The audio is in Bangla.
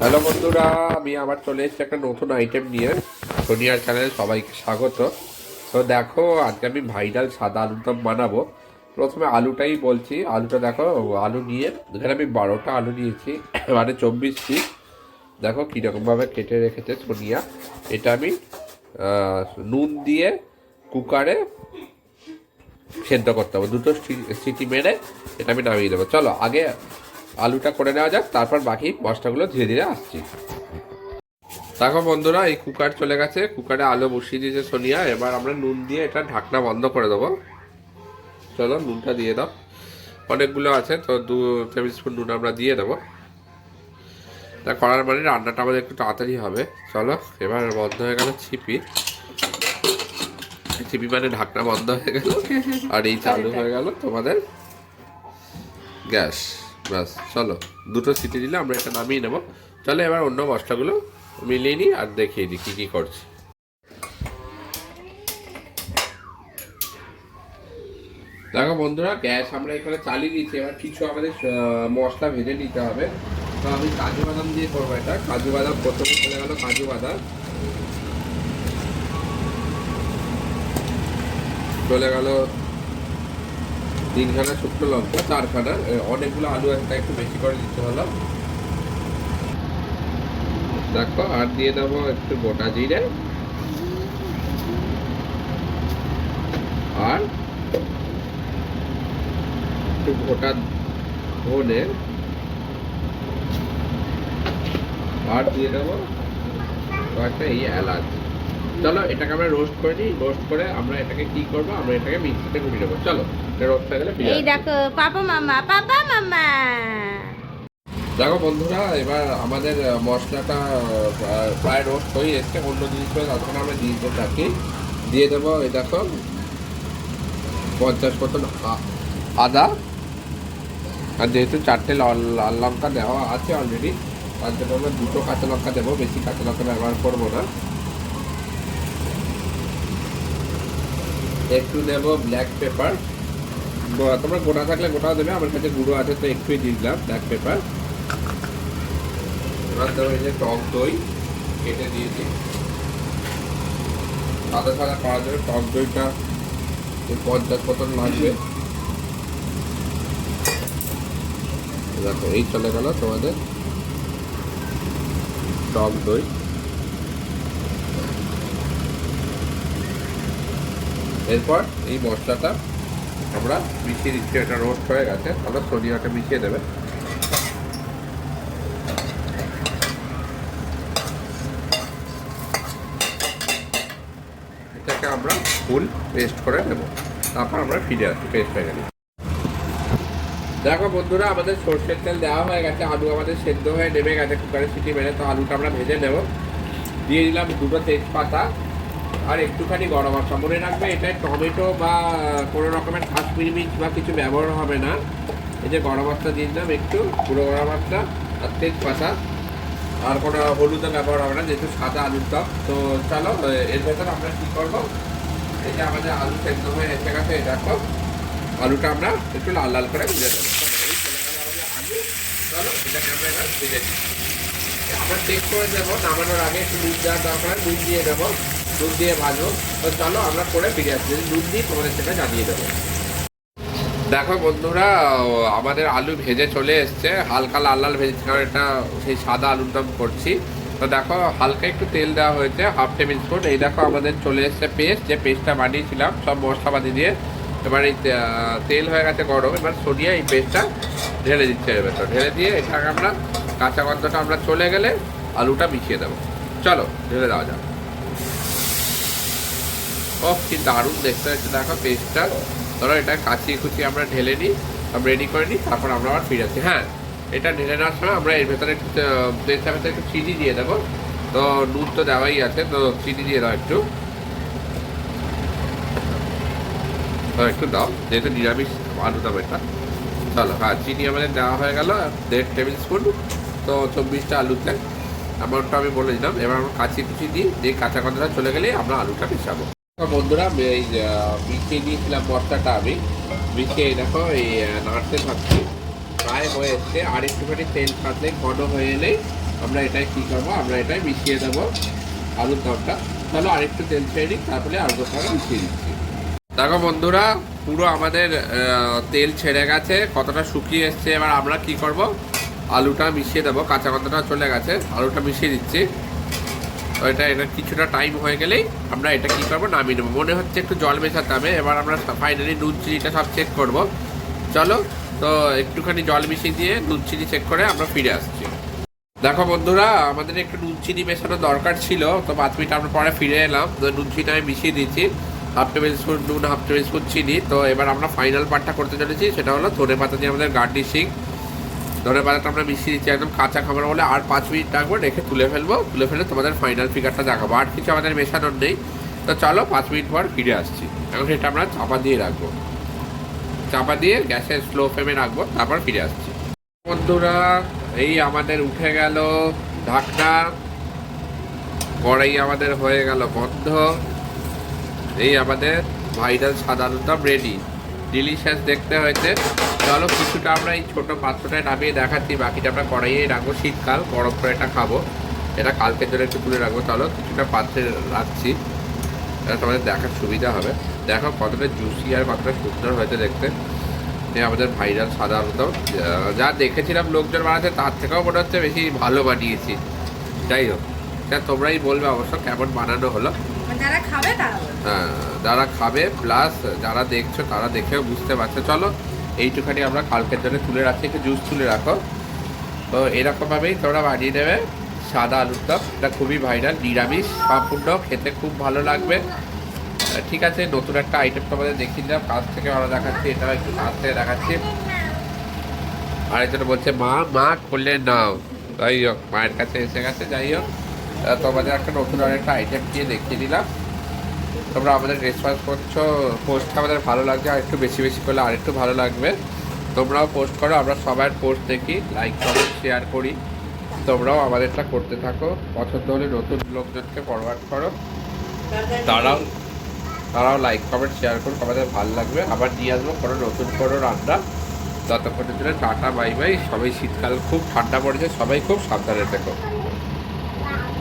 হ্যালো বন্ধুরা, আমি আবার চলে এসেছি একটা নতুন আইটেম নিয়ে। সোনিয়ার চ্যানেলে সবাইকে স্বাগত। তো দেখো, আজকে আমি ভাইরাল সাদা আলুর দম বানাবো। প্রথমে আলুটাই বলছি। আলুটা দেখো আলু নিয়ে, এখানে আমি বারোটা আলু নিয়েছি মানে চব্বিশ পিস দেখো কীরকমভাবে কেটে রেখেছে সোনিয়া। এটা আমি নুন দিয়ে কুকারে সেদ্ধ করতে হবে। দুটো সিটি মেরে এটা আমি নামিয়ে দেবো। চলো, আগে আলুটা করে নেওয়া যাক, তারপর বাকি মশলাগুলো ধীরে ধীরে আসছি দেখো বন্ধুরা, এই কুকার চলে গেছে। কুকারে আলু বসিয়ে দিয়েছে সোনিয়া। এবার আমরা নুন দিয়ে এটা ঢাকনা বন্ধ করে দেবো। চলো, নুনটা দিয়ে দাও। অনেকগুলো আছে, তো দু টেবিল স্পুন নুন আমরা দিয়ে দেবো। তা করার মানে রান্নাটা আমাদের একটু তাড়াতাড়ি হবে। চলো, এবার বন্ধ হয়ে গেল ছিপি। ছিপি মানে ঢাকনা বন্ধ হয়ে গেল। আর এই চালু হয়ে গেল তোমাদের গ্যাস। ব্যাস, চলো। দুটো সিটি দিলে আমরা এটা নামিয়ে নেব। চলো এবার অন্য মশলাগুলো মিলিয়ে নিই আর দেখিয়ে দিই কী কী করছি। দেখো বন্ধুরা, গ্যাস আমরা এখানে চালিয়ে দিচ্ছি এবার কিছু আমাদের মশলা ভেজে নিতে হবে। তো আমি কাজু বাদাম দিয়ে করব এটা। কাজু বাদাম প্রথমে চলে গেল কাজু বাদাম। চলে গেল তিনখানা শুকনো লঙ্কা চারখানা অনেকগুলো আলু একটা একটু বেশি করে দিতে হলো। দেখো, আর দিয়ে দেবো একটু গোটা জিরে। আর একটু গোটা ধনে। আর দিয়ে দেবো কয়েকটা এই এলাচ। চলো এটাকে আমরা রোস্ট করে দিই রোস্ট করে আমরা এটাকে কি করব? আমরা এটাকে মিক্সিতে ঘুরিয়ে দেবো। চলো এটা রোস্ট হয়ে গেলে এই। দেখো পাপা মামা পাপা মামা দেখো বন্ধুরা এবার আমাদের মশলাটা প্রায় রোস্ট হয়ে এসছে। অন্য জিনিসগুলো ততক্ষণ আমরা দিয়ে দিতে থাকি। দিয়ে দেবো এই দেখো পঞ্চাশ মতন আদা। আর যেহেতু চারটে লাল লাল লঙ্কা দেওয়া আছে অলরেডি তার জন্য আমরা দুটো কাঁচা লঙ্কা দেবো। বেশি কাঁচা লঙ্কা ব্যবহার করব না। একটু দেবো ব্ল্যাক পেপার তোমরা গোটা থাকলে গোটাও দেবে, আমার কাছে গুঁড়ো আছে তো একটুই দিলাম ব্ল্যাক পেপার এবার দেবো এই যে টক দই, কেটে দিয়েছি। সাদা সাদা করার জন্য টক দইটা পঞ্চাশ মতন লাগবে দেখো, এই চলে গেল তোমাদের টক দই। এরপর এই মশলাটা আমরা মিশিয়ে দিচ্ছি, এটা রোস্ট হয়ে গেছে। আমরা সোনিয়াটা মিশিয়ে দেবে। এটাকে আমরা ফুল পেস্ট করে নেব। তারপর আমরা ফিরে আসি, পেস্ট হয়ে গেলে। দেখো বন্ধুরা, আমাদের সর্ষের তেল দেওয়া হয়ে গেছে, আলু আমাদের সেদ্ধ হয়ে নেমে গেছে কুকারে সিটি মেরে, তো আলুটা আমরা ভেজে নেব। দিয়ে দিলাম দুটো তেজপাতা। আর একটুখানি গরম মশলা মনে রাখবে এটায় টমেটো বা কোনো রকমের কাশ্মীরি মির্চ বা কিছু ব্যবহার হবে না। এই যে গরম মশলা দিয়ে দিলাম একটু, পুরো গরম মশলা আর তেজপাতা। আর কোনো হলুদও ব্যবহার হবে না, যেহেতু সাদা আলুর টক। তো চলো, এর ভেতরে আমরা কী করব? এই যে আমাদের আলু সেদ্ধ হয়ে এসে গেছে, এই দেখো। আলুটা আমরা একটু লাল লাল করে ভেজে দেবো আলু। চলো আমরা আমরা চেক করে দেবো, নামানোর আগে একটু নুন দেওয়ার দরকার নুন দিয়ে দেবো। নুন দিয়ে ভাজবো। তো চলো আমরা করে ফিরে আসছি যদি নুন দিই, তোমাদের সেটা জানিয়ে দেবো। দেখো বন্ধুরা আমাদের আলু ভেজে চলে এসছে। হালকা লাল লাল ভেজেছি কারণ এটা সেই সাদা আলুর দম করছি। তো দেখো, হালকা একটু তেল দেওয়া হয়েছে, হাফ টেবিল স্পুন। এই দেখো, আমাদের চলে এসছে পেস্ট। যে পেস্টটা বানিয়েছিলাম, সব মশলাপাতি দিয়ে। এবার এই তেল হয়ে গেছে গরম। এবার সরিয়ে এই পেস্টটা ঢেলে দিচ্ছে এর ভেতর। ঢেলে দিয়ে এটাকে আমরা, কাঁচা গন্ধটা আমরা চলে গেলে আলুটা মিশিয়ে দেবো। চলো, ঢেলে দেওয়া যাক। ও কি দারুণ দেখতে হচ্ছে দেখো পেস্টটা ধরো, এটা কাচিয়ে কুচিয়ে আমরা ঢেলে নিই, সব রেডি করে নিই, তারপর আমরা আবার ফিরে আসি। হ্যাঁ এটা ঢেলে নেওয়ার সময় আমরা এর ভেতরে একটু ভেতরে একটু চিনি দিয়ে দেবো। তো নুন তো দেওয়াই আছে, তো চিনি দিয়ে দাও একটু। একটু দাও, যেহেতু নিরামিষ, আলু দাম এটা। চলো হ্যাঁ চিনি আমাদের দেওয়া হয়ে গেল, দেড় টেবিল স্পুন। তো চব্বিশটা আলুতে অ্যামাউন্টটা আমি বলে দিলাম। এবার আমরা কাচি কুচি দিই, দিয়ে কাঁচা গন্ধটা চলে গেলে আমরা আলুটা মিশাবো। বন্ধুরা, আমি এই মিশিয়ে দিয়েছিলাম মশলাটা আমি। মিশিয়ে দেখো, এই নাড়তে থাকছি প্রায় হয়ে এসছে, আর একটুখানি তেল ছাড়লে ঘন হয়ে এলেই আমরা এটাই কী করব? আমরা এটাই মিশিয়ে দেবো আলুর দমটা। চলো আরেকটু তেল ছেড়ে নিই তারপরে আলুর দমটা মিশিয়ে দিচ্ছি। দেখো বন্ধুরা, পুরো আমাদের তেল ছেড়ে গেছে, কতটা শুকিয়ে এসছে, এবার আমরা কি করব? আলুটা মিশিয়ে দেবো, কাঁচা গন্ধটা চলে গেছে, আলুটা মিশিয়ে দিচ্ছি। এটা এটা কিছুটা টাইম হয়ে গেলেই আমরা এটা কী করব, নামিয়ে নেব। মনে হচ্ছে একটু জল মেশাতে হবে। এবার আমরা ফাইনালি নুন চিনিটা সব চেক করব। চলো, তো একটুখানি জল মিশিয়ে দিয়ে নুন চিনি চেক করে আমরা ফিরে আসছি। দেখো বন্ধুরা, আমাদের একটু নুন চিনি মেশানো দরকার ছিল, তো পাঁচ মিনিট আমরা পরে ফিরে এলাম। তো নুন চিনি আমি মিশিয়ে দিয়েছি। হাফ টেবিল স্পুন নুন, হাফ টেবিল স্পুন চিনি। তো এবার আমরা ফাইনাল পার্টটা করতে চলেছি, সেটা হলো ধনে পাতা দিয়ে আমাদের গার্নিশিং ধনে পাতাটা আমরা মিশিয়ে দিচ্ছি, একদম কাঁচা খাবার বলে আর পাঁচ মিনিট রাখব রেখে তুলে ফেলব, তুলে ফেলে তোমাদের ফাইনাল ফিগারটা দেখাবো। আর কিছু আমাদের মেশানোর নেই। তো চলো পাঁচ মিনিট পর ফিরে আসছি। এখন সেটা আমরা চাপা দিয়ে রাখব। চাপা দিয়ে গ্যাসের স্লো ফ্লেমে রাখব, তারপর ফিরে আসছি। বন্ধুরা, এই আমাদের উঠে গেল ঢাকনা। কড়াই আমাদের হয়ে গেল বন্ধ। এই আমাদের ভাইরাল সাধারণত রেডি ডিলিশিয়াস দেখতে হয়েছে। চলো কিছুটা আমরা এই ছোটো পাত্রটায় নামিয়ে দেখাচ্ছি বাকিটা আমরা কড়াইয়ে রাখব শীতকাল গরম করে এটা খাব। এটা কালকের জন্য একটু তুলে রাখব চলো কিছুটা পাত্রে রাখছি। এটা তোমাদের দেখার সুবিধা হবে। দেখো কতটা জুসি আর কতটা সুন্দর হয়েছে দেখতে। আমাদের ভাইরাল আহ, যা দেখেছিলাম লোকজন বানাতে তার থেকেও মনে হচ্ছে বেশি ভালো বানিয়েছি। যাই হোক সেটা তোমরাই বলবে অবশ্য কেমন বানানো হলো। যারা খাবে তারা হ্যাঁ, যারা খাবে প্লাস যারা দেখছ তারা দেখেও বুঝতে পারছ। চলো এইটুখানি আমরা কালকের জন্য তুলে রাখছি একটু জুস তুলে রাখো। তো এরকমভাবেই তোমরা বানিয়ে নেবে। সাদা আলুর দম এটা খুবই ভাইরাল নিরামিষ, সম্পূর্ণ, খেতে খুব ভালো লাগবে। ঠিক আছে, নতুন একটা আইটেম তোমাদের দেখিয়ে দিলাম কাছ থেকে আমরা দেখাচ্ছি এটা একটু কাছ থেকে দেখাচ্ছি। আরেকজন বলছে, মা মা করলে নাও। যাই হোক, মায়ের কাছে এসে গেছে, যাই হোক। তোমাদের একটা নতুন আরেকটা আইটেম দিয়ে দেখিয়ে দিলাম। তোমরা আমাদের রেসপন্স করছ পোস্টটা আমাদের ভালো লাগছে, আর একটু বেশি বেশি করলে আর একটু ভালো লাগবে। তোমরাও পোস্ট করো, আমরা সবার পোস্ট দেখি লাইক কমেন্ট শেয়ার করি। তোমরাও আমাদেরটা করতে থাকো। পছন্দ হলে নতুন লোকজনকে ফরওয়ার্ড করো। তারাও তারাও লাইক কমেন্ট শেয়ার করুক, আমাদের ভালো লাগবে। আবার নিয়ে আসব কোনো নতুন কোনো রান্না। ততক্ষণের জন্য টাটা বাই বাই সবাই শীতকাল খুব ঠান্ডা পড়েছে, সবাই খুব সাবধানে থেকো।